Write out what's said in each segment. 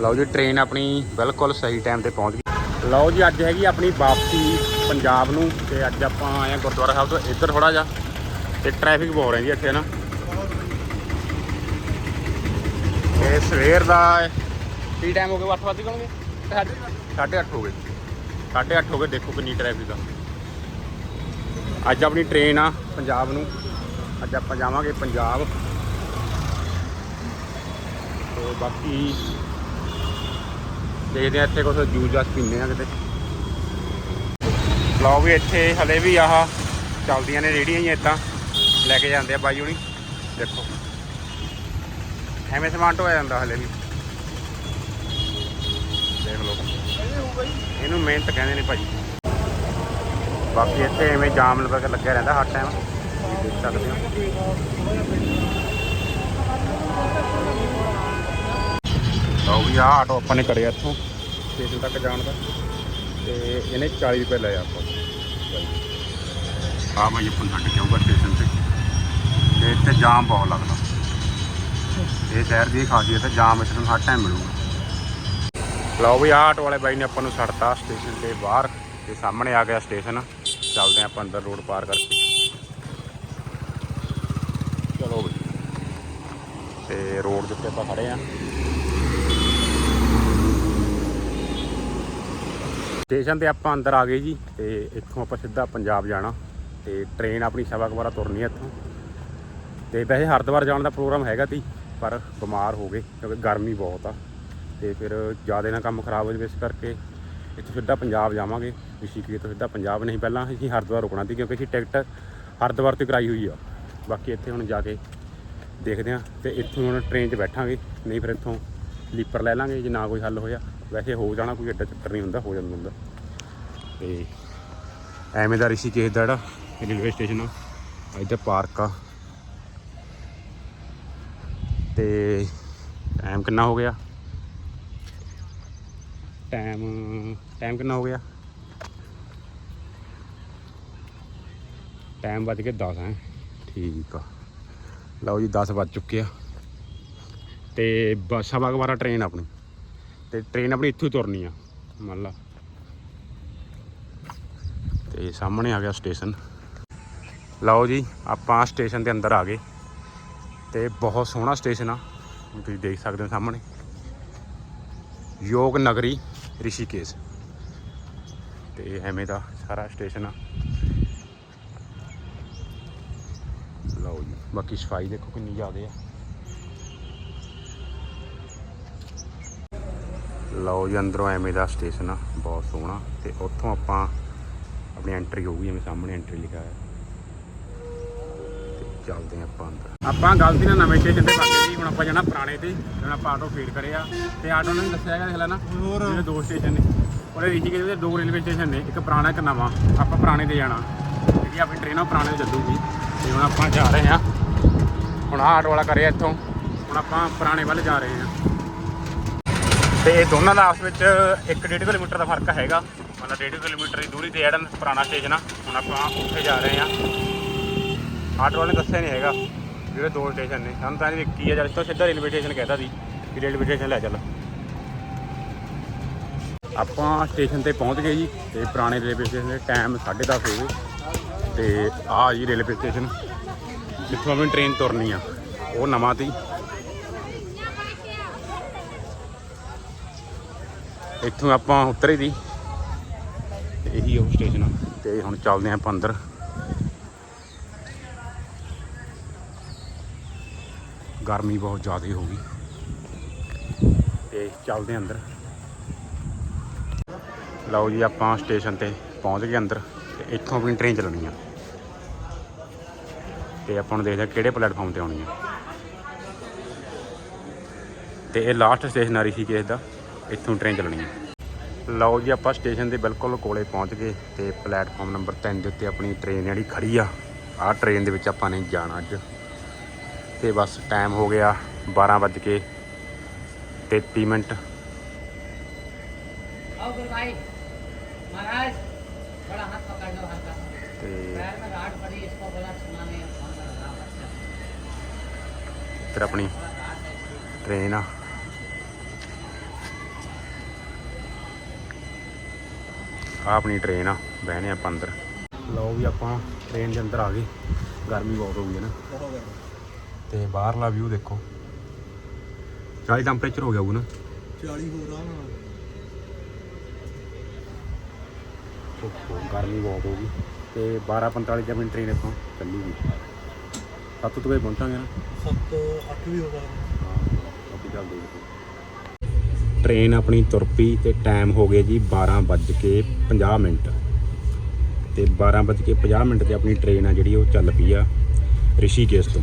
ਲਓ ਜੀ ਟ੍ਰੇਨ ਆਪਣੀ ਬਿਲਕੁਲ ਸਹੀ ਟਾਈਮ ਤੇ ਪਹੁੰਚ ਗਈ। ਲਓ ਜੀ ਅੱਜ ਹੈਗੀ ਆਪਣੀ ਵਾਪਸੀ ਪੰਜਾਬ ਨੂੰ ਤੇ ਅੱਜ ਆਪਾਂ ਆਏ ਆ ਗੁਰਦੁਆਰਾ ਸਾਹਿਬ ਤੋਂ ਇੱਧਰ ਥੋੜਾ ਜਿਹਾ ਤੇ ਟ੍ਰੈਫਿਕ ਬਹੁਤ ਰਹਿੰਦੀ ਇੱਥੇ ਨਾ। ਇਹ ਸਵੇਰ ਦਾ ਕੀ ਟਾਈਮ ਹੋ ਗਿਆ? 8 ਵਜੇ ਗਣਗੇ 8:30 ਹੋ ਗਏ। 8:30 ਹੋ ਗਏ ਦੇਖੋ ਕਿੰਨੀ ਟ੍ਰੈਫਿਕ ਆ। ਅੱਜ ਆਪਣੀ ਟ੍ਰੇਨ ਆ ਪੰਜਾਬ ਨੂੰ। ਅੱਜ ਆਪਾਂ ਜਾਵਾਂਗੇ ਪੰਜਾਬ। ਤੇ ਬਾਕੀ ਦੇਖਦੇ ਆ ਇੱਥੇ ਕੁਝ ਜੂਸ ਜਾਸ ਪੀਂਦੇ ਆ ਕਿਤੇ। ਲਓ ਵੀ ਇੱਥੇ ਹਲੇ ਵੀ ਆਹ ਚੱਲਦੀਆਂ ਨੇ ਰੇੜੀਆਂ ਹੀ ਇਦਾਂ। ਲੈ ਕੇ ਜਾਂਦੇ ਆ ਬਾਈ ਹੁਣੀ। ਦੇਖੋ। ਐਵੇਂ ਸਮਾਨ ਢੋਇਆ ਜਾਂਦਾ ਹਲੇ ਵੀ। ਦੇਖ ਲਓ। ਇਹਨੂੰ ਮਿਹਨਤ ਕਹਿੰਦੇ ਨੇ ਭਾਜੀ ਬਾਕੀ ਇੱਥੇ ਐਵੇਂ ਜਾਮ ਲਗਾ ਲੱਗਿਆ ਰਹਿੰਦਾ ਹਰ ਟਾਈਮ ਦੇਖ ਸਕਦੇ ਹੋ। ਲਓ ਵੀ ਆਹ ਆਟੋ ਆਪਾਂ ਨੇ ਕਰਿਆ ਇੱਥੋਂ ਸਟੇਸ਼ਨ ਤੱਕ ਜਾਣ ਦਾ। ਤੇ ਇਹਨੇ 40 ਰੁਪਏ ਲਏ ਆਪਾਂ ਆ ਭਾਈ ਆਪਾਂ ਛੱਡ ਕੇ ਆਊਗਾ ਸਟੇਸ਼ਨ ਤੇ। ਤੇ ਇੱਥੇ ਜਾਮ ਬਹੁਤ ਲੱਗਦਾ। ਇਹ ਸ਼ਹਿਰ ਦੀ ਖਾਸੀਅਤ ਹੈ, ਜਾਮ ਇੱਥੇ ਹਰ ਟਾਈਮ ਮਿਲੂਗਾ। ਲਓ ਵੀ ਆਹ ਆਟੋ ਵਾਲੇ ਬਾਈ ਨੇ ਆਪਾਂ ਨੂੰ ਛੱਡਤਾ ਸਟੇਸ਼ਨ ਦੇ ਬਾਹਰ। ਤੇ ਸਾਹਮਣੇ ਆ ਗਿਆ ਸਟੇਸ਼ਨ ਚੱਲਦੇ ਹਾਂ ਆਪਾਂ ਅੰਦਰ ਰੋਡ ਪਾਰ ਕਰਕੇ। ਚਲੋ ਬਈ। ਤੇ ਰੋਡ ਦੇ ਉੱਤੇ ਆਪਾਂ ਖੜੇ ਆ ਸਟੇਸ਼ਨ ਤੇ ਆਪਾਂ ਅੰਦਰ ਆ ਗਏ ਜੀ ਤੇ ਇੱਥੋਂ ਆਪਾਂ ਸਿੱਧਾ ਪੰਜਾਬ ਜਾਣਾ ਤੇ ਟ੍ਰੇਨ ਆਪਣੀ ਸਵਾ ਕੁ ਤੁਰਨੀ ਹੈ ਇੱਥੋਂ। ਤੇ ਵੈਸੇ ਹਰਿਦੁਆਰ ਜਾਣ ਦਾ ਪ੍ਰੋਗਰਾਮ ਹੈਗਾ ਤੀ, ਪਰ ਬਿਮਾਰ ਹੋ ਗਏ ਕਿਉਂਕਿ ਗਰਮੀ ਬਹੁਤ ਆ। ਤੇ ਫਿਰ ਜ਼ਿਆਦਾ ਨਾ ਕੰਮ ਖਰਾਬ ਹੋ ਜਾਵੇ ਇਸ ਕਰਕੇ ਇੱਥੋਂ ਸਿੱਧਾ ਪੰਜਾਬ ਜਾਵਾਂਗੇ। ਰਿਸ਼ੀਕੇਸ਼ ਤੋਂ ਸਿੱਧਾ ਪੰਜਾਬ ਨਹੀਂ, ਪਹਿਲਾਂ ਅਸੀਂ ਹਰਿਦੁਆਰ ਰੁਕਣਾ ਸੀ ਕਿਉਂਕਿ ਅਸੀਂ ਟਿਕਟ ਹਰਿਦੁਆਰ 'ਤੇ ਕਰਾਈ ਹੋਈ ਆ। ਬਾਕੀ ਇੱਥੇ ਹੁਣ ਜਾ ਕੇ ਦੇਖਦੇ ਹਾਂ ਤੇ ਇੱਥੋਂ ਹੁਣ ਟ੍ਰੇਨ 'ਚ ਬੈਠਾਂਗੇ, ਨਹੀਂ ਫਿਰ ਇੱਥੋਂ ਸਲੀਪਰ ਲੈ ਲਾਂਗੇ ਜੇ ਨਾ ਕੋਈ ਹੱਲ ਹੋਇਆ। ਵੈਸੇ ਹੋ ਜਾਣਾ ਕੋਈ ਐਡਾ ਚੱਕਰ ਨਹੀਂ ਹੁੰਦਾ, ਹੋ ਜਾਂਦਾ ਹੁੰਦਾ। ਤੇ ਐਵੇਂ ਦਾ ਰਿਸ਼ੀਕੇਸ਼ ਦਾ ਜਿਹੜਾ ਰੇਲਵੇ ਸਟੇਸ਼ਨ ਆ ਇੱਥੇ ਪਾਰਕ ਆ। ਤੇ ਟਾਈਮ ਕਿੰਨਾ ਹੋ ਗਿਆ? ਟਾਈਮ ਟਾਈਮ ਕਿੰਨਾ ਹੋ ਗਿਆ? ਟਾਈਮ ਵੱਜ ਕੇ 10 ਹੈ। ਠੀਕ ਆ। ਲਓ ਜੀ 10 ਵੱਜ ਚੁੱਕੇ ਆ। ਤੇ ਬੱਸ ਸਵਾ ਕੁ ਬਾਰਾਂ ਟ੍ਰੇਨ ਆਪਣੀ। ਤੇ ਟ੍ਰੇਨ ਆਪਣੀ ਇੱਥੋਂ ਹੀ ਤੁਰਨੀ ਆ, ਮੰਨ ਲਾ। ਤੇ ਸਾਹਮਣੇ ਆ ਗਿਆ ਸਟੇਸ਼ਨ ਲਓ ਜੀ, ਆਪਾਂ ਸਟੇਸ਼ਨ ਦੇ ਅੰਦਰ ਆ ਗਏ। ਤੇ ਬਹੁਤ ਸੋਹਣਾ ਸਟੇਸ਼ਨ ਆ। ਤੁਸੀਂ ਦੇਖ ਸਕਦੇ ਹੋ ਸਾਹਮਣੇ। ਯੋਗ ਨਗਰੀ, ਰਿਸ਼ੀਕੇਸ਼। ਤੇ ਐਵੇਂ ਦਾ ਸਾਰਾ ਸਟੇਸ਼ਨ ਆ। ਲਓ ਜੀ, ਬਾਕੀ ਸਫ਼ਾਈ ਦੇਖੋ ਕਿੰਨੀ ਜ਼ਿਆਦਾ ਆ। ਲਓ ਜੀ ਅੰਦਰੋਂ ਐਵੇਂ ਦਾ ਸਟੇਸ਼ਨ ਆ ਬਹੁਤ ਸੋਹਣਾ। ਤੇ ਉੱਥੋਂ ਆਪਾਂ ਆਪਣੀ ਐਂਟਰੀ ਹੋਊਗੀ ਜਿਵੇਂ ਸਾਹਮਣੇ ਐਂਟਰੀ ਲਿਖਿਆ ਹੈ ਤੇ ਚੱਲਦੇ ਹਾਂ ਆਪਾਂ ਅੰਦਰ। ਆਪਾਂ ਗਲਤੀ ਨਾਲ ਨਵੇਂ ਸਟੇਸ਼ਨ ਤੇ ਗਏ ਜੀ ਹੁਣ ਆਪਾਂ ਜਾਣਾ ਪੁਰਾਣੇ ਤੇ ਹੁਣ ਆਪਾਂ ਆਟੋ ਫੇਰ ਕਰਿਆ ਤੇ ਆਟੋ ਨੇ ਦੱਸਿਆ ਹੈਗਾ ਦੇਖ ਲੈ ਨਾ ਜਿਹੜੇ ਦੋ ਸਟੇਸ਼ਨ ਨੇ। ਉਹਦੇ ਰਿਸ਼ੀਕੇਸ਼ ਦੇ ਦੋ ਰੇਲਵੇ ਸਟੇਸ਼ਨ ਨੇ ਇੱਕ ਪੁਰਾਣਾ ਇੱਕ ਨਵਾਂ। ਆਪਾਂ ਪੁਰਾਣੇ ਤੇ ਜਾਣਾ। ਜਿਹੜੀ ਆਪਣੀ ਟ੍ਰੇਨ ਆ ਪੁਰਾਣੇ ਤੇ ਚੱਲੂਗੀ। ਤੇ ਹੁਣ ਆਪਾਂ ਜਾ ਰਹੇ ਹਾਂ। ਹੁਣ ਆਟੋ ਵਾਲਾ ਕਰਿਆ ਇੱਥੋਂ। ਹੁਣ ਆਪਾਂ ਪੁਰਾਣੇ ਵੱਲ ਜਾ ਰਹੇ ਹਾਂ। ਤੇ ਇਹ ਦੋਨਾਂ ਦਾ ਆਪਸ ਵਿੱਚ 1.5 ਕਿਲੋਮੀਟਰ ਦਾ ਫ਼ਰਕ ਹੈਗਾ। ਮਤਲਬ 1.5 ਕਿਲੋਮੀਟਰ ਦੀ ਦੂਰੀ ਤੇ ਜਿਹੜਾ ਪੁਰਾਣਾ ਸਟੇਸ਼ਨ ਆ। ਹੁਣ ਆਪਾਂ ਉੱਥੇ ਜਾ ਰਹੇ ਹਾਂ। ਆਟੋ ਵਾਲੇ ਦੱਸਿਆ ਨਹੀਂ ਹੈਗਾ ਜਿਹੜੇ ਦੋ ਸਟੇਸ਼ਨ ਨੇ। ਸਾਨੂੰ ਤਾਂ ਇਹ ਇੱਕ ਆ ਜਦ ਤੋਂ ਸਿੱਧਾ ਰੇਲਵੇ ਸਟੇਸ਼ਨ ਕਹਿਦਾ ਸੀ ਕਿ ਰੇਲਵੇ ਸਟੇਸ਼ਨ ਲੈ ਚੱਲ। ਆਪਾਂ ਸਟੇਸ਼ਨ ਤੇ ਪਹੁੰਚ ਗਏ ਜੀ ਤੇ ਪੁਰਾਣੇ ਰੇਲਵੇ ਸਟੇਸ਼ਨ ਦੇ ਟਾਈਮ 10:30 ਹੋ ਗਏ ਤੇ ਆ ਜੀ ਰੇਲਵੇ ਸਟੇਸ਼ਨ ਜਿੱਥੋਂ ਆਪਣੀ ਟ੍ਰੇਨ ਤੁਰਨੀ ਆ। ਉਹ ਨਵਾਂ ਤੀ ਇੱਥੋਂ ਆਪਾਂ ਉਤਰੇ ਦੀ। ਤੇ ਇਹੀ ਉਹ ਸਟੇਸ਼ਨ ਆ। ਤੇ ਹੁਣ ਚੱਲਦੇ ਆਂ ਆਪਾਂ ਅੰਦਰ। ਗਰਮੀ ਬਹੁਤ ਜ਼ਿਆਦਾ ਹੋ ਗਈ। ਤੇ ਚੱਲਦੇ ਆਂ ਅੰਦਰ। ਲਓ ਜੀ, ਆਪਾਂ ਸਟੇਸ਼ਨ ਤੇ ਪਹੁੰਚ ਗਏ ਅੰਦਰ। ਤੇ ਇੱਥੋਂ ਆਪਣੀ ਟ੍ਰੇਨ ਚੱਲਣੀ ਆ। ਤੇ ਆਪਾਂ ਨੂੰ ਦੇਖਦੇ ਹਾਂ ਕਿਹੜੇ ਪਲੇਟਫਾਰਮ ਤੇ ਆਉਣੀ ਆ। ਤੇ ਇਹ ਲਾਸਟ ਸਟੇਸ਼ਨ ਆ ਰਿਸ਼ੀਕੇਸ਼ ਦਾ। ਇੱਥੋਂ ਟ੍ਰੇਨ ਚੱਲਣੀ ਹੈ। ਲਓ ਜੀ ਆਪਾਂ ਸਟੇਸ਼ਨ ਦੇ ਬਿਲਕੁਲ ਕੋਲੇ ਪਹੁੰਚ ਗਏ ਤੇ ਪਲੇਟਫਾਰਮ ਨੰਬਰ 3 ਦੇ ਉੱਤੇ ਆਪਣੀ ਟ੍ਰੇਨ ਜਿਹੜੀ ਖੜੀ ਆ ਆਹ ਟ੍ਰੇਨ ਦੇ ਵਿੱਚ ਆਪਾਂ ਨੇ ਜਾਣਾ ਅੱਜ। ਤੇ ਬਸ ਟਾਈਮ ਹੋ ਗਿਆ 12:33 ਮਿੰਟ। ਆਓ ਗੁਰਬਾਈ ਮਹਾਰਾਜ ਬੜਾ ਹੱਥ ਪਕੜ ਲਓ ਹਲਕਾ ਤੇ ਮੈਂ ਰਾੜ ਪੜੀ ਇਸ ਕੋ ਬੜਾ ਸੁਣਾਣੇ ਇੱਧਰ ਆਪਣੀ ਟ੍ਰੇਨ ਆ। ਆ ਆਪਣੀ ਟ੍ਰੇਨ ਆ ਬਹਿਨੇ ਆਪਾਂ ਅੰਦਰ। ਲਓ ਵੀ ਆਪਾਂ ਟ੍ਰੇਨ ਦੇ ਅੰਦਰ ਆ ਗਏ। ਗਰਮੀ ਬਹੁਤ ਹੋ ਗਈ ਹੈ ਨਾ। ਤੇ ਬਾਹਰਲਾ ਵਿਊ ਦੇਖੋ। 40 ਟੈਂਪਰੇਚਰ ਹੋ ਗਿਆ ਉਹ ਨਾ। 40 ਹੋਰ ਆ ਓਹੋ, ਗਰਮੀ ਬਹੁਤ ਹੋ ਗਈ। ਤੇ 12:45 ਤੇ ਆਪਣੀ ਟ੍ਰੇਨ ਇੱਥੋਂ ਚੱਲੂਗੀ ਸੱਤ ਤੋਂ ਵਜੇ ਪਹੁੰਚਾਂਗੇ ਨਾ। 7 8 ਵੀ ਹੋ ਸਕਦਾ ਕਾਫੀ ਜਲਦੀ ਦੇਖੋ ਟ੍ਰੇਨ ਆਪਣੀ ਤੁਰ ਪਈ ਤੇ ਟਾਈਮ ਹੋ ਗਿਆ ਜੀ 12 ਵੱਜ ਕੇ 50 ਮਿੰਟ। ਤੇ 12 ਵੱਜ ਕੇ 50 ਮਿੰਟ ਤੇ ਆਪਣੀ ਟ੍ਰੇਨ ਆ ਜਿਹੜੀ ਉਹ ਚੱਲ ਪਈ ਆ ਰਿਸ਼ੀਕੇਸ਼ ਤੋਂ।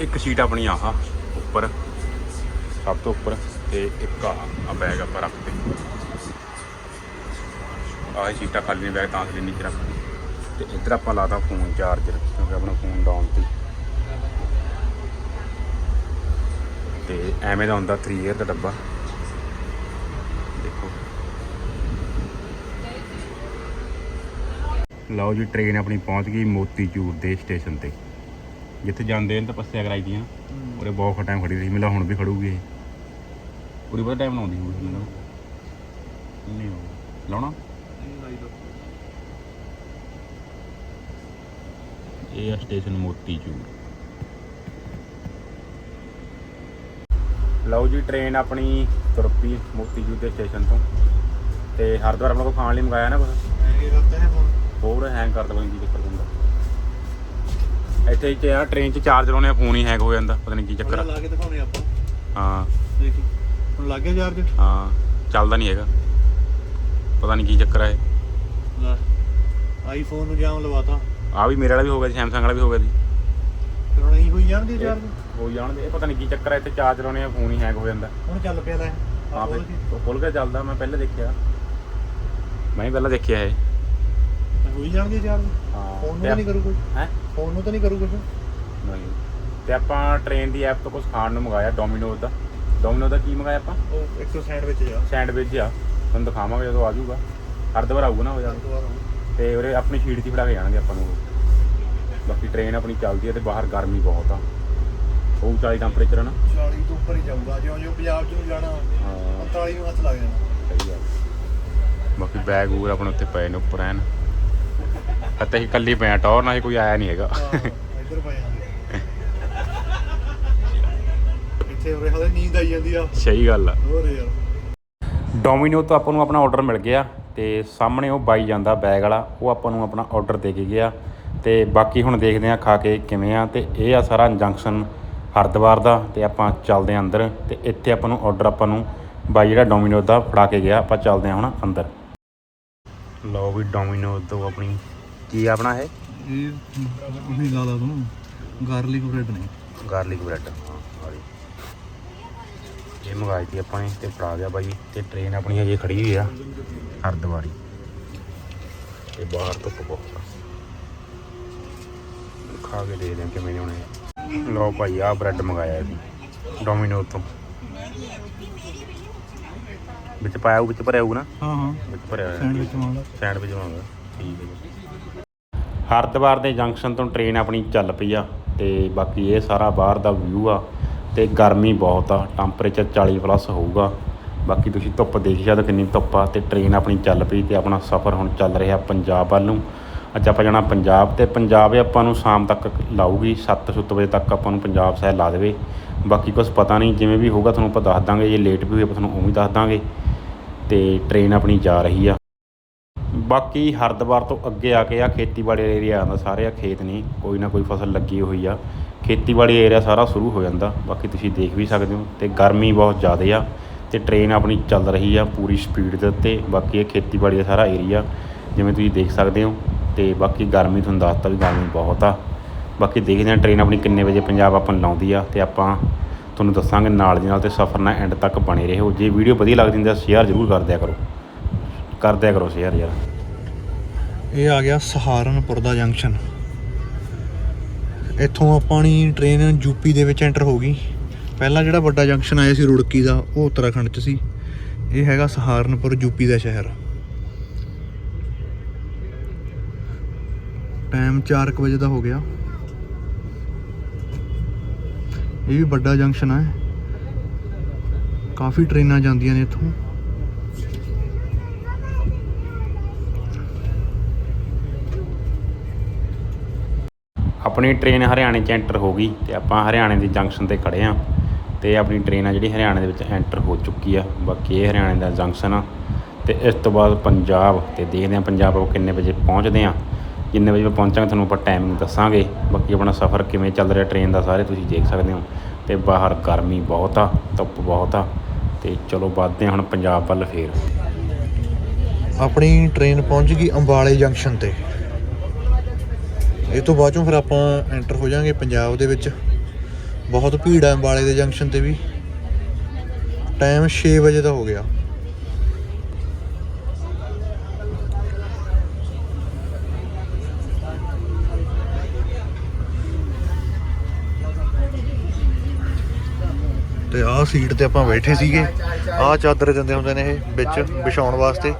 ਇੱਕ ਸੀਟ ਆਪਣੀ ਆਹ ਉੱਪਰ ਸਭ ਤੋਂ ਉੱਪਰ। ਤੇ ਇੱਕ ਆ ਬੈਗ ਆਪਾਂ ਰੱਖਦੇ ਆਹ ਸੀਟਾਂ ਖਾਲੀ ਨੇ ਬੈਗ ਤਾਂ ਥੱਲੇ ਨੀਚੇ ਰੱਖ ਤੇ ਇੱਧਰ ਆਪਾਂ ਲਾਤਾ ਫੋਨ ਚਾਰਜਰ ਕਿਉਂਕਿ ਆਪਣਾ ਫੋਨ ਡਾਊਨ ਤੇ ਤੇ ਐਵੇਂ ਦਾ ਹੁੰਦਾ 3 ਇਅਰ ਦਾ ਡੱਬਾ। ਦੇਖੋ। ਲਓ ਜੀ ਟ੍ਰੇਨ ਆਪਣੀ ਪਹੁੰਚ ਗਈ ਮੋਤੀਚੂਰ ਦੇ ਸਟੇਸ਼ਨ ਤੇ। ਜਿੱਥੇ ਜਾਂਦੇ ਨੇ ਤਪੱਸਿਆ ਕਰਾਈ ਦੀ ਨਾ ਉਰੇ ਬਹੁਤ ਟਾਈਮ ਖੜੀ ਰਹੀ ਮਿਲਾ ਹੁਣ ਵੀ ਖੜੂਗੀ ਇਹ। ਪੂਰੀ ਬਹੁਤ ਟਾਈਮ ਲਾਉਂਦੀ ਹੋਊਗੀ ਮੈਨੂੰ। ਨਹੀਂ ਹੋਊ। ਲਾਉਣਾ? ਇਹ ਆ ਸਟੇਸ਼ਨ ਮੋਤੀਚੂਰ ਲਓ ਜੀ ਟ੍ਰੇਨ ਆਪਣੀ ਤੁਰ ਪਈ ਮੋਤੀਚੂਰ ਦੇ ਸਟੇਸ਼ਨ ਤੋਂ। ਤੇ ਹਰਿਦੁਆਰ ਆਪਣਾ ਕੋ ਖਾਣ ਲਈ ਮੰਗਾਇਆ ਨਾ ਫੋਨ ਹੋਰ ਹੈਂਗ ਕਰਦਾ ਕੋਈ ਕੀ ਚੱਕਰ ਹੁੰਦਾ। ਇੱਥੇ ਚ ਆ ਟ੍ਰੇਨ ਚ ਚਾਰਜ ਲਾਉਣੇ ਫੋਨ ਹੀ ਹੈਂਗ ਹੋ ਜਾਂਦਾ ਪਤਾ ਨਹੀਂ ਕੀ ਚੱਕਰ ਆ। ਲਾ ਕੇ ਦਿਖਾਉਣੇ ਆਪਾਂ। ਹਾਂ। ਦੇਖੀ। ਹੁਣ ਲੱਗ ਗਿਆ ਚਾਰਜ ਹਾਂ ਚੱਲਦਾ ਨਹੀਂ ਹੈਗਾ। ਪਤਾ ਨਹੀਂ ਕੀ ਚੱਕਰ ਹੈ ਲੈ ਆਈਫੋਨ ਨੂੰ ਜਾਮ ਲਵਾਤਾ। ਆ ਵੀ ਮੇਰੇ ਵਾਲਾ ਵੀ ਹੋ ਗਿਆ ਸੈਮਸੰਗ ਵਾਲਾ ਵੀ ਹੋ ਗਿਆ ਸੀ। ਫਿਰ ਹੁਣ ਇਹੀ ਹੋਈ ਜਾਂਦੀ ਚਾਰਜ ਹੋ ਜਾਣਦੇ ਇਹ ਪਤਾ ਨਹੀਂ ਕੀ ਚੱਕਰ ਹੈ ਇੱਥੇ ਚਾਰਜ ਲਾਉਣੇ ਆ ਫੋਨ ਹੀ ਹੈਂਗ ਹੋ ਜਾਂਦਾ। ਹੁਣ ਚੱਲ ਪਿਆ ਲੈ ਆਹ ਖੋਲ ਕੇ। ਉਹ ਖੁੱਲ ਕੇ ਚੱਲਦਾ ਮੈਂ ਪਹਿਲੇ ਦੇਖਿਆ। ਮੈਂ ਵੀ ਪਹਿਲਾਂ ਦੇਖਿਆ ਇਹ। ਤੇ ਹੋਈ ਜਾਂਦੀ ਚਾਰਜ ਹਾਂ ਫੋਨ ਨੂੰ ਤਾਂ ਨਹੀਂ ਕਰੂ ਕੁਝ ਹੈ? ਫੋਨ ਨੂੰ ਤਾਂ ਨਹੀਂ ਕਰੂ ਕੁਝ ਨਹੀਂ। ਤੇ ਆਪਾਂ ਟ੍ਰੇਨ ਦੀ ਐਪ ਤੋਂ ਕੁਝ ਖਾਣ ਨੂੰ ਮੰਗਾਇਆ ਡੋਮੀਨੋਜ਼ ਦਾ। ਡੋਮੀਨੋਜ਼ ਦਾ ਕੀ ਮੰਗਾਇਆ ਆਪਾਂ? ਉਹ 160 ਵਿੱਚ ਜਾ ਸੈਂਡਵਿਚ ਆ। ਤੁਹਾਨੂੰ ਦਿਖਾਵਾਂਗੇ ਜਦੋਂ ਆ ਜਾਊਗਾ। ਹਰਦਵਾਰ ਆਊਗਾ ਨਾ ਹੋ ਜਾਊਗਾ ਤੇ ਉਰੇ ਆਪਣੀ 'ਚ ਹੀ ਫੜਾ ਕੇ ਜਾਣਗੇ ਆਪਾਂ ਨੂੰ। ਉਹ। ਬਾਕੀ ਟ੍ਰੇਨ ਆਪਣੀ ਚੱਲਦੀ ਹੈ ਤੇ ਬਾਹਰ ਗਰਮੀ ਬਹੁਤ ਆ। ਉਹ 40 ਟੈਂਪਰੇਚਰ ਹੈ ਨਾ। 40 ਤੋਂ ਉੱਪਰ ਹੀ ਜਾਊਗਾ। ਜਿਉਂ ਜਿਉਂ ਪੰਜਾਬ ਚ ਨੂੰ ਜਾਣਾ ਹਾਂ। 45 ਨੂੰ ਹੱਥ ਲੱਗ ਜਾਣਾ। ਸਹੀ ਆ ਬਾਕੀ ਬੈਗ ਵੂਰ ਆਪਣੇ ਉੱਤੇ ਪਏ ਨੇ ਉੱਪਰ ਐਨ। ਅਤੇ ਅਸੀਂ ਕੱਲੀ ਪਏ ਆ। ਟੌਰ ਨਾਲ ਹੀ ਕੋਈ ਆਇਆ ਨਹੀਂ ਹੈਗਾ ਹਾਂ ਇੱਧਰ ਪਏ ਜਾਂਦੇ ਇੱਥੇ ਉਰੇ ਹਲੇ ਨੀਂਦ ਆਈ ਜਾਂਦੀ ਆ। ਸਹੀ ਗੱਲ ਆ। ਹੋਰ ਯਾਰ। ਡੋਮੀਨੋ ਤੋਂ ਆਪਾਂ ਨੂੰ ਆਪਣਾ ਆਰਡਰ ਮਿਲ ਗਿਆ ਤੇ ਸਾਹਮਣੇ ਉਹ ਬਾਈ ਜਾਂਦਾ ਬੈਗ ਵਾਲਾ ਉਹ ਆਪਾਂ ਨੂੰ ਆਪਣਾ ਆਰਡਰ ਦੇ ਕੇ ਗਿਆ ਤੇ ਬਾਕੀ ਹੁਣ ਦੇਖਦੇ ਆ ਖਾ ਕੇ ਕਿਵੇਂ ਆ ਤੇ ਇਹ ਆ ਸਾਰਾ ਜੰਕਸ਼ਨ ਹਰਿਦੁਆਰ ਦਾ ਤੇ ਆਪਾਂ ਚੱਲਦੇ ਆ ਅੰਦਰ ਤੇ ਇੱਥੇ ਆਪਾਂ ਨੂੰ ਆਰਡਰ ਆਪਾਂ ਨੂੰ ਬਾਈ ਜਿਹੜਾ ਡੋਮੀਨੋ ਦਾ ਫੜਾ ਕੇ ਗਿਆ ਆਪਾਂ ਚੱਲਦੇ ਆ ਹੁਣ ਅੰਦਰ। ਲਓ ਵੀ ਡੋਮੀਨੋ ਤੋਂ ਆਪਣੀ ਕੀ ਆ ਆਪਣਾ ਇਹ? ਇਹ ਉਹੀ ਲਾ ਲਾ ਤੂੰ ਗਾਰਲਿਕ ਬ੍ਰੈਡ ਨੇ। ਗਾਰਲਿਕ ਬ੍ਰੈਡ ਹਾਂ ਵਾਲੀ ਇਹ ਮੰਗਾਈ ਤੀ ਆਪਾਂ ਨੇ ਤੇ ਫੜਾ ਗਿਆ ਬਾਈ ਤੇ ਟ੍ਰੇਨ ਆਪਣੀ ਹਜੇ ਖੜੀ ਹੋਈ ਆ ਹਰਦਵਾਰੀ। ਤੇ ਬਾਹਰ ਧੁੱਪ ਬਹੁਤ ਖਾ ਕੇ ਦੇਖਦੇ ਹਾਂ ਕਿਵੇਂ ਦੇ ਹੋਣੇ ਲਓ ਭਾਈ ਆ ਬ੍ਰੈਡ ਮੰਗਾਇਆ ਸੀ ਡੋਮੀਨੋ ਤੋਂ। ਵਿੱਚ ਪਾਇਆ ਹੋਊ ਵਿੱਚ ਭਰਿਆ ਹੋਊ ਨਾ? ਹਾਂ ਹਾਂ। ਵਿੱਚ ਭਰਿਆ ਹੋਇਆ। ਸੈਂਡਵਿਚ ਮੰਗਾ ਸੈਂਡਵਿਚ ਮੰਗਾ ਠੀਕ ਹੈ ਜੀ। ਹਰਿਦੁਆਰ ਦੇ ਜੰਕਸ਼ਨ ਤੋਂ ਟ੍ਰੇਨ ਆਪਣੀ ਚੱਲ ਪਈ ਆ ਤੇ ਬਾਕੀ ਇਹ ਸਾਰਾ ਬਾਹਰ ਦਾ ਵਿਊ ਆ। ਤੇ ਗਰਮੀ ਬਹੁਤ ਆ ਟੈਂਪਰੇਚਰ 40 ਪਲੱਸ ਹੋਊਗਾ। ਬਾਕੀ ਤੁਸੀਂ ਧੁੱਪ ਦੇਖ ਸਕਦੇ ਕਿੰਨੀ ਧੁੱਪ ਆ, ਤੇ ਟ੍ਰੇਨ ਆਪਣੀ ਚੱਲ ਪਈ ਤੇ ਆਪਣਾ ਸਫ਼ਰ ਹੁਣ ਚੱਲ ਰਿਹਾ ਪੰਜਾਬ ਵੱਲ ਨੂੰ। ਅੱਜ ਆਪਾਂ ਜਾਣਾ ਪੰਜਾਬ ਤੇ ਪੰਜਾਬ ਆਪਾਂ ਨੂੰ ਸ਼ਾਮ ਤੱਕ ਲਾਊਗੀ 7-7 ਵਜੇ ਤੱਕ ਆਪਾਂ ਨੂੰ ਪੰਜਾਬ ਸਾਈਡ ਲਾ ਦੇਵੇ। ਬਾਕੀ ਕੁਝ ਪਤਾ ਨਹੀਂ, ਜਿਵੇਂ ਵੀ ਹੋਊਗਾ ਤੁਹਾਨੂੰ ਆਪਾਂ ਦੱਸ ਦਾਂਗੇ, ਜੇ ਲੇਟ ਵੀ ਹੋਏ ਆਪਾਂ ਤੁਹਾਨੂੰ ਉਵੇਂ ਦੱਸ ਦਾਂਗੇ। ਤੇ ਟ੍ਰੇਨ ਆਪਣੀ ਜਾ ਰਹੀ ਆ। ਬਾਕੀ ਹਰਿਦੁਆਰ ਤੋਂ ਅੱਗੇ ਆ ਕੇ ਆ ਖੇਤੀਬਾੜੀ ਏਰੀਆ ਆਉਂਦਾ ਸਾਰੇ ਆ, ਖੇਤ ਨਹੀਂ, ਕੋਈ ਨਾ ਕੋਈ ਫਸਲ ਲੱਗੀ ਹੋਈ ਆ। ਖੇਤੀਬਾੜੀ ਏਰੀਆ ਸਾਰਾ ਸ਼ੁਰੂ ਹੋ ਜਾਂਦਾ, ਬਾਕੀ ਤੁਸੀਂ ਦੇਖ ਵੀ ਸਕਦੇ ਹੋ, ਤੇ ਗਰਮੀ ਬਹੁਤ ਜ਼ਿਆਦਾ ਆ, ਤੇ ਟ੍ਰੇਨ ਆਪਣੀ ਚੱਲ ਰਹੀ ਆ ਪੂਰੀ ਸਪੀਡ ਦੇ ਉੱਤੇ, ਬਾਕੀ ਇਹ ਖੇਤੀਬਾੜੀ ਦਾ ਸਾਰਾ ਏਰੀਆ ਜਿਵੇਂ ਤੁਸੀਂ ਦੇਖ ਸਕਦੇ ਹੋ, ਤੇ ਬਾਕੀ ਗਰਮੀ ਤੁਹਾਨੂੰ ਦੱਸਤਾ ਵੀ ਗਰਮੀ ਬਹੁਤ ਆ। ਬਾਕੀ ਦੇਖਦੇ ਹਾਂ ਟ੍ਰੇਨ ਆਪਣੀ ਕਿੰਨੇ ਵਜੇ ਪੰਜਾਬ ਆਪਾਂ ਨੂੰ ਲਾਉਂਦੀ ਆ, ਤੇ ਆਪਾਂ ਤੁਹਾਨੂੰ ਦੱਸਾਂਗੇ ਨਾਲ ਦੀ ਨਾਲ ਤੇ ਸਫ਼ਰ ਨਾਲ ਐਂਡ ਤੱਕ ਬਣੇ ਰਹੋ। ਜੇ ਵੀਡੀਓ ਵਧੀਆ ਲੱਗਦੀ ਤਾਂ ਸ਼ੇਅਰ ਜ਼ਰੂਰ ਕਰ ਦਿਆ ਕਰੋ। ਕਰ ਦਿਆ ਕਰੋ ਸ਼ੇਅਰ ਯਾਰ। ਇਹ ਆ ਗਿਆ ਸਹਾਰਨਪੁਰ ਦਾ ਜੰਕਸ਼ਨ। ਇੱਥੋਂ ਆਪਾਂ ਆਪਣੀ ਟ੍ਰੇਨ ਯੂਪੀ ਦੇ ਵਿੱਚ ਐਂਟਰ ਹੋ ਗਈ। ਪਹਿਲਾਂ ਜਿਹੜਾ ਵੱਡਾ ਜੰਕਸ਼ਨ ਆਇਆ ਸੀ ਰੁੜਕੀ ਦਾ, ਉਹ ਉੱਤਰਾਖੰਡ 'ਚ ਸੀ। ਇਹ ਹੈਗਾ ਸਹਾਰਨਪੁਰ ਯੂਪੀ ਦਾ ਸ਼ਹਿਰ। ਟਾਈਮ 4:00 ਵਜੇ ਦਾ ਹੋ ਗਿਆ। ਇਹ ਵੀ ਵੱਡਾ ਜੰਕਸ਼ਨ ਹੈ ਕਾਫੀ ਟ੍ਰੇਨਾਂ ਜਾਂਦੀਆਂ ਨੇ ਇੱਥੋਂ। ਆਪਣੀ ਟ੍ਰੇਨ ਹਰਿਆਣੇ 'ਚ ਐਂਟਰ ਹੋ ਗਈ ਤੇ ਆਪਾਂ ਹਰਿਆਣੇ ਦੇ ਜੰਕਸ਼ਨ ਤੇ ਖੜੇ ਆ ਤੇ ਆਪਣੀ ਟ੍ਰੇਨ ਆ ਜਿਹੜੀ ਹਰਿਆਣੇ ਦੇ ਵਿੱਚ ਐਂਟਰ ਹੋ ਚੁੱਕੀ ਆ, ਬਾਕੀ ਇਹ ਹਰਿਆਣੇ ਦਾ ਜੰਕਸ਼ਨ ਆ ਤੇ ਇਸ ਤੋਂ ਬਾਅਦ ਪੰਜਾਬ ਤੇ ਦੇਖਦੇ ਆ ਪੰਜਾਬ ਆਪਾਂ ਕਿੰਨੇ ਵਜੇ ਪਹੁੰਚਦੇ ਆ ਕਿੰਨੇ ਵਜੇ ਪਹੁੰਚਾਂਗੇ ਤੁਹਾਨੂੰ ਆਪਾਂ ਟਾਈਮਿੰਗ ਦੱਸਾਂਗੇ, ਬਾਕੀ ਆਪਣਾ ਸਫ਼ਰ ਕਿਵੇਂ ਚੱਲ ਰਿਹਾ ਟ੍ਰੇਨ ਦਾ ਸਾਰੇ ਤੁਸੀਂ ਦੇਖ ਸਕਦੇ ਹੋ ਤੇ ਬਾਹਰ ਗਰਮੀ ਬਹੁਤ ਆ, ਧੁੱਪ ਬਹੁਤ ਆ ਤੇ ਚਲੋ ਵੱਧਦੇ ਹਾਂ ਹੁਣ ਪੰਜਾਬ ਵੱਲ ਫੇਰ। ਆਪਣੀ ਟ੍ਰੇਨ ਪਹੁੰਚ ਗਈ ਅੰਬਾਲੇ ਜੰਕਸ਼ਨ ਤੇ। ਇਹ ਤੋਂ ਬਾਅਦ ਚੋਂ ਫਿਰ ਆਪਾਂ ਐਂਟਰ ਹੋ ਜਾਾਂਗੇ ਪੰਜਾਬ ਦੇ ਵਿੱਚ। ਬਹੁਤ ਭੀੜ ਹੈ ਅੰਬਾਲੇ ਦੇ ਜੰਕਸ਼ਨ ਤੇ ਵੀ। ਟਾਈਮ 6 ਵਜੇ ਦਾ ਹੋ ਗਿਆ। ਤੇ ਆਹ ਸੀਟ ਤੇ ਆਪਾਂ ਬੈਠੇ ਸੀਗੇ। ਆਹ ਚਾਦਰ ਦਿੰਦੇ ਹੁੰਦੇ ਨੇ ਇਹ ਵਿੱਚ ਵਿਛਾਉਣ ਵਾਸਤੇ।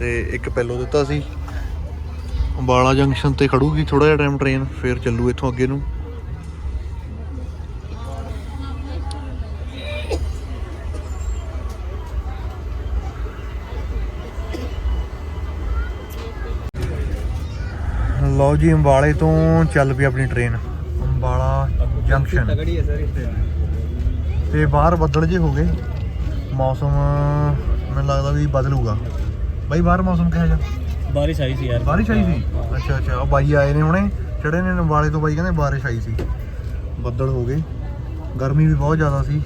ਤੇ ਇੱਕ ਪੈਲੋ ਦਿੱਤਾ ਸੀ। ਅੰਬਾਲਾ ਜੰਕਸ਼ਨ ਤੇ ਖੜੂਗੀ ਥੋੜਾ ਜਿਹਾ ਟਾਈਮ ਟ੍ਰੇਨ ਫੇਰ ਚੱਲੂ ਇੱਥੋਂ ਅੱਗੇ ਨੂੰ। ਲਓ ਜੀ, ਅੰਬਾਲੇ ਤੋਂ ਚੱਲ ਪਈ ਆਪਣੀ ਟ੍ਰੇਨ ਅੰਬਾਲਾ ਜੰਕਸ਼ਨ। ਤੇ ਬਾਹਰ ਬੱਦਲ ਜੇ ਹੋ ਗਏ, ਮੌਸਮ ਮੈਨੂੰ ਲੱਗਦਾ ਵੀ ਬਦਲੂਗਾ। ਬਾਈ, ਬਾਹਰ ਮੌਸਮ ਕਿਹਾ ਜਿਹਾ? ਬਾਰਿਸ਼ ਆਈ ਸੀ ਯਾਰ। ਬਾਰਿਸ਼ ਆਈ ਸੀ? ਅੱਛਾ ਅੱਛਾ। ਉਹ ਬਾਈ ਆਏ ਨੇ ਹੁਣੇ। ਚੜੇ ਨੇ ਵਾਲੇ ਤੋਂ ਬਾਈ ਕਹਿੰਦੇ ਬਾਰਿਸ਼ ਆਈ ਸੀ। ਬੱਦਲ ਹੋ ਗਏ। ਗਰਮੀ ਵੀ ਬਹੁਤ ਜ਼ਿਆਦਾ ਸੀ।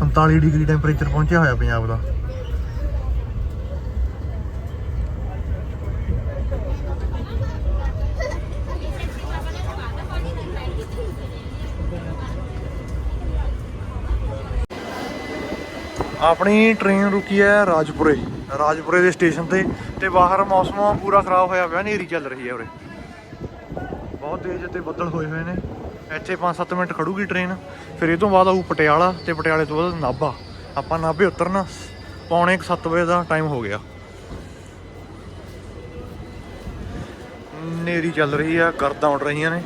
45 ਡਿਗਰੀ ਟੈਂਪਰੇਚਰ ਪਹੁੰਚਿਆ ਹੋਇਆ ਪੰਜਾਬ ਦਾ। ਆਪਣੀ ਟ੍ਰੇਨ ਰੁਕੀ ਹੈ ਰਾਜਪੁਰੇ। ਰਾਜਪੁਰੇ ਦੇ ਸਟੇਸ਼ਨ ਤੇ ਤੇ ਬਾਹਰ ਮੌਸਮ ਪੂਰਾ ਖਰਾਬ ਹੋਇਆ ਪਿਆ, ਹਨੇਰੀ ਚੱਲ ਰਹੀ ਹੈ ਉਰੇ। ਬਹੁਤ ਤੇਜ਼ ਤੇ ਬੱਦਲ ਹੋਏ ਹੋਏ ਨੇ। ਇੱਥੇ 5-7 ਮਿੰਟ ਖੜੂਗੀ ਟ੍ਰੇਨ। ਫਿਰ ਇਹ ਤੋਂ ਬਾਅਦ ਆਊ ਪਟਿਆਲਾ ਤੇ ਪਟਿਆਲੇ ਤੋਂ ਬਾਅਦ ਨਾਭਾ। ਆਪਾਂ ਨਾਭੇ ਉਤਰਨਾ। ਪੌਣੇ 7 ਵਜੇ ਦਾ ਟਾਈਮ ਹੋ ਗਿਆ। ਹਨੇਰੀ ਚੱਲ ਰਹੀ ਆ ਗਰਦਾਂ ਉੱਡ ਰਹੀਆਂ ਨੇ।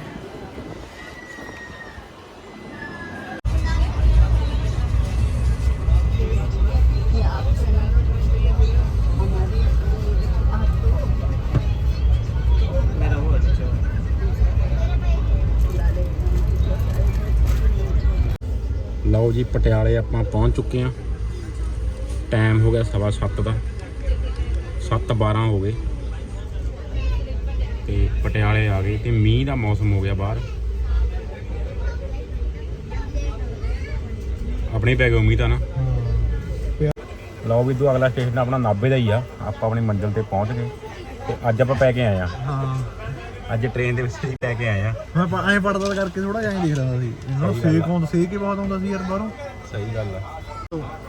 ਲਓ ਜੀ, ਪਟਿਆਲੇ ਆਪਾਂ ਪਹੁੰਚ ਚੁੱਕੇ ਹਾਂ। ਟਾਈਮ ਹੋ ਗਿਆ ਸਵਾ ਸੱਤ ਦਾ। 7:12 ਹੋ ਗਏ। ਤੇ ਪਟਿਆਲੇ ਆ ਗਏ ਤੇ ਮੀਂਹ ਦਾ ਮੌਸਮ ਹੋ ਗਿਆ ਬਾਹਰ। ਆਪਣੇ ਪੈ ਗਏ ਉਮੀਦ ਆ ਨਾ? ਲਓ ਵੀ ਤੋਂ ਅਗਲਾ ਸਟੇਸ਼ਨ ਆਪਣਾ ਨਾਭੇ ਦਾ ਹੀ ਆ। ਆਪਾਂ ਆਪਣੀ ਮੰਜ਼ਿਲ ਤੇ ਪਹੁੰਚ ਗਏ। ਤੇ ਅੱਜ ਆਪਾਂ ਪੈ ਕੇ ਆਏ ਆ। ਹਾਂ। ਅੱਜ ਟ੍ਰੇਨ ਦੇ ਵਿੱਚ ਪੈ ਕੇ ਆਏ ਆ। ਮੈਂ ਪ- ਐਂ ਪੜਦਾ ਕਰਕੇ ਥੋੜਾ ਜਿਹਾ ਐਂ ਦੇਖ ਰਿਹਾ ਸੀ। ਇਹਨਾਂ ਸਹੀ ਗੱਲ ਸੇਕ ਆਉਂਦਾ ਸੇਕ ਹੀ ਬਹੁਤ ਆਉਂਦਾ ਸੀ ਯਾਰ ਬਾਹਰੋਂ? ਸਹੀ ਗੱਲ ਆ।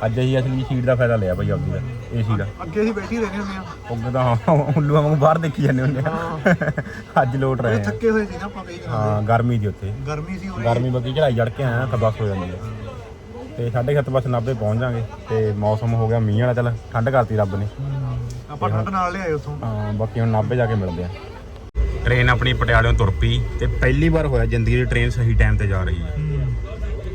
ਅੱਜ ਅਸੀਂ ਅਸਲੀ ਸੀਟ ਦਾ ਫਾਇਦਾ ਲਿਆ ਭਾਈ ਆਪਦੀ ਦਾ ਏਸੀ ਦਾ ਅੱਗੇ ਅਸੀਂ ਬੈਠੀ ਰਹਿੰਦੇ ਹੁੰਦੇ ਆ। ਉੱਗ ਤਾਂ ਹਾਂ ਉੱਲੂ ਵਾਂਗੂ ਬਾਹਰ ਦੇਖੀ ਜਾਂਦੇ ਹੁੰਦੇ ਆ। ਅੱਜ ਲੋਟ ਰਹੇ ਆ। ਥੱਕੇ ਹੋਏ ਸੀ ਨਾ ਆਪਾਂ ਕਈ ਹਾਂ ਗਰਮੀ ਦੀ ਉੱਥੇ। ਗਰਮੀ ਸੀ ਉਰੇ। ਗਰਮੀ ਬਾਕੀ ਚੜਾਈ ਚੜ ਕੇ ਆਇਆ ਤਾਂ ਬਸ ਹੋ ਜਾਂਦੀ ਹੈ ਤੇ ਸਾਢੇ ਸੱਤ ਬਸ ਨਾਭੇ ਪਹੁੰਚ ਜਾਾਂਗੇ ਤੇ ਮੌਸਮ ਹੋ ਗਿਆ ਮੀਂਹ ਵਾਲਾ ਚੱਲ ਠੰਡ ਕਰਤੀ ਰੱਬ ਨੇ। ਆਪਾਂ ਠੰਡ ਨਾਲ ਲਿਆਏ ਉੱਥੋਂ। ਹਾਂ ਬਾਕੀ ਹੁਣ ਨਾਭੇ ਜਾ ਕੇ ਮਿਲਦੇ ਆ। ਟ੍ਰੇਨ ਆਪਣੀ ਪਟਿਆਲਿਓਂ ਤੁਰ ਪਈ ਤੇ ਪਹਿਲੀ ਵਾਰ ਹੋਇਆ ਜ਼ਿੰਦਗੀ ਦੀ ਟ੍ਰੇਨ ਸਹੀ ਟਾਈਮ ਤੇ ਜਾ ਰਹੀ ਹੈ।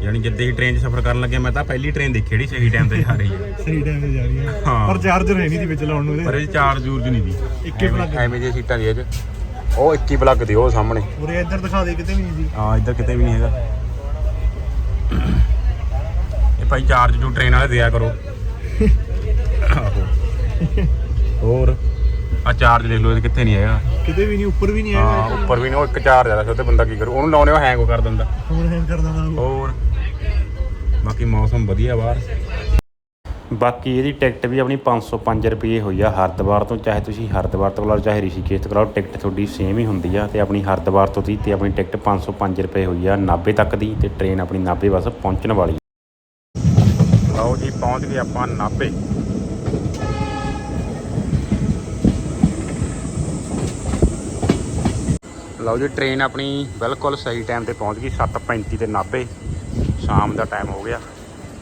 ਯਾਨੀ ਜਿੱਦੇ ਹੀ ਟ੍ਰੇਨ 'ਚ ਸਫ਼ਰ ਕਰਨ ਲੱਗੇ ਮੈਂ ਤਾਂ ਪਹਿਲੀ ਟ੍ਰੇਨ ਦੇਖੀ ਜਿਹੜੀ ਸਹੀ ਟਾਈਮ ਤੇ ਜਾ ਰਹੀ ਹੈ। ਸਹੀ ਟਾਈਮ ਤੇ ਜਾ ਰਹੀ ਹੈ। ਹਾਂ। ਪਰ ਚਾਰਜਰ ਹੈ ਨਹੀਂ ਦੀ ਵਿੱਚ ਲਾਉਣ ਨੂੰ ਪਰ ਇਹਦੇ ਇਹ ਚਾਰ ਜੂਰਜ ਨਹੀਂ ਦੀ ਇੱਕੇ ਐਵੇਂ- plug। ਐਵੇਂ ਦੀਆਂ ਸੀਟਾਂ ਦੀ ਇਹ 'ਚ। ਉਹ 21 ਪਲੱਗ ਦੀ ਉਹ ਸਾਹਮਣੇ। ਉਰੇ ਇੱਧਰ ਦਿਖਾ ਦੇ ਕਿਤੇ ਵੀ ਨਹੀਂ ਸੀ ਹਾਂ ਇੱਧਰ ਕਿਤੇ ਵੀ ਨਹੀਂ ਹੈਗਾ। ਇਹ ਭਾਈ ਚਾਰਜ ਜੋ ਟ੍ਰੇਨ ਵਾਲੇ ਦਿਆ ਕਰੋ। ਆਹੋ। ਹੋਰ? ਆ ਚਾਰਜ ਦੇਖ ਲਓ ਇਹ ਕਿੱਥੇ ਨਹੀਂ ਹੈਗਾ। ਕਿਤੇ ਵੀ ਨਹੀਂ ਉੱਪਰ ਵੀ ਨਹੀਂ ਹਾਂ ਹੈਗਾ ਉੱਪਰ ਵੀ ਨਹੀਂ ਉਹ ਇੱਕ ਚਾਰਜ ਆਦਾ ਉਹਤੇ ਬੰਦਾ ਕੀ ਕਰੂ? ਉਹਨੂੰ ਲਾਉਣੇ ਉਹ ਹੈਂਗ ਕਰ ਦਿੰਦਾ। ਹੁਣ ਹੈਂਗ ਕਰ ਦਿੰਦਾ ਹੋਰ। ਬਾਕੀ ਮੌਸਮ ਵਧੀਆ ਬਾਹਰ। ਬਾਕੀ ਇਹਦੀ ਟਿਕਟ ਵੀ ਆਪਣੀ 505 ਰੁਪਏ ਹੋਈ ਆ ਹਰਿਦੁਆਰ ਤੋਂ ਚਾਹੇ ਤੁਸੀਂ ਹਰਿਦੁਆਰ ਤੋਂ ਕਰਾਓ ਚਾਹੇ ਰਿਸ਼ੀਕੇਸ਼ ਤੋਂ ਕਰਾਓ ਟਿਕਟ ਤੁਹਾਡੀ ਸੇਮ ਹੀ ਹੁੰਦੀ ਆ ਤੇ ਆਪਣੀ ਹਰਿਦੁਆਰ ਤੋਂ ਦੀ ਤੇ ਆਪਣੀ ਟਿਕਟ 505 ਰੁਪਏ ਹੋਈ ਆ ਨਾਭੇ ਤੱਕ ਦੀ ਤੇ ਟ੍ਰੇਨ ਆਪਣੀ ਨਾਭੇ ਬਸ ਪਹੁੰਚਣ ਵਾਲੀ। ਲਓ ਜੀ ਪਹੁੰਚ ਗਏ ਆਪਾਂ ਨਾਭੇ। ਲਓ ਜੀ ਟ੍ਰੇਨ ਆਪਣੀ ਬਿਲਕੁਲ ਸਹੀ ਟਾਈਮ ਤੇ ਪਹੁੰਚ ਗਈ 7:35 ਤੇ ਨਾਭੇ। ਸ਼ਾਮ ਦਾ ਟਾਈਮ ਹੋ ਗਿਆ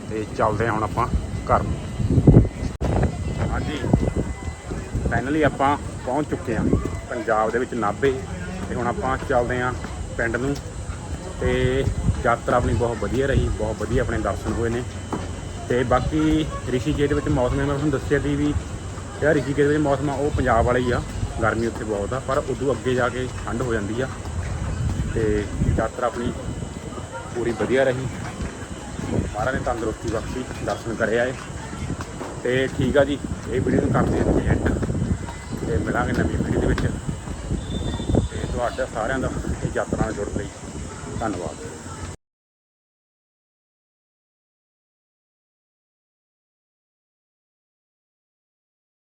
ਤੇ ਚੱਲਦੇ ਹਾਂ ਹੁਣ ਆਪਾਂ ਘਰ। ਨੂੰ ਹਾਂਜੀ ਫਾਈਨਲੀ ਆਪਾਂ ਪਹੁੰਚ ਚੁੱਕੇ ਹਾਂ ਪੰਜਾਬ ਦੇ ਵਿੱਚ ਨਾਭੇ ਤੇ ਹੁਣ ਆਪਾਂ ਚੱਲਦੇ ਹਾਂ ਪਿੰਡ ਨੂੰ ਤੇ ਯਾਤਰਾ ਆਪਣੀ ਬਹੁਤ ਵਧੀਆ ਰਹੀ, ਬਹੁਤ ਵਧੀਆ ਆਪਣੇ ਦਰਸ਼ਨ ਹੋਏ ਨੇ। ਤੇ ਬਾਕੀ ਰਿਸ਼ੀਕੇਸ਼ ਦੇ ਵਿੱਚ ਮੌਸਮ, ਮੈਂ ਤੁਹਾਨੂੰ ਦੱਸਿਆ ਸੀ ਵੀ ਜਿਹੜਾ ਰਿਸ਼ੀਕੇਸ਼ ਦੇ ਵਿੱਚ ਮੌਸਮ ਆ, ਉਹ ਪੰਜਾਬ ਵਾਲਾ ਹੀ ਆ। ਗਰਮੀ ਉੱਥੇ ਬਹੁਤ ਆ, ਪਰ ਉਦੋਂ ਅੱਗੇ ਜਾ ਕੇ ਠੰਡ ਹੋ ਜਾਂਦੀ ਆ ਤੇ ਯਾਤਰਾ ਆਪਣੀ ਪੂਰੀ ਵਧੀਆ ਰਹੀ। ਮਹਾਰਾਜ ਨੇ ਤੰਦਰੁਸਤੀ ਬਖਸ਼ੀ, ਦਰਸ਼ਨ ਕਰੇ ਆਏ। ਤੇ ਠੀਕ ਆ ਜੀ, ਇਹ ਵੀਡੀਓ ਨੂੰ ਕਰਦੇ ਹਾਂ ਜੀ ਐਂਡ ਤੇ ਮਿਲਾਂਗੇ ਨਵੀਂ ਵੀਡੀਓ ਦੇ ਵਿੱਚ। ਤੇ ਤੁਹਾਡਾ ਸਾਰਿਆਂ ਦਾ ਇਹ ਯਾਤਰਾ ਨਾਲ ਜੁੜਨ ਲਈ ਧੰਨਵਾਦ।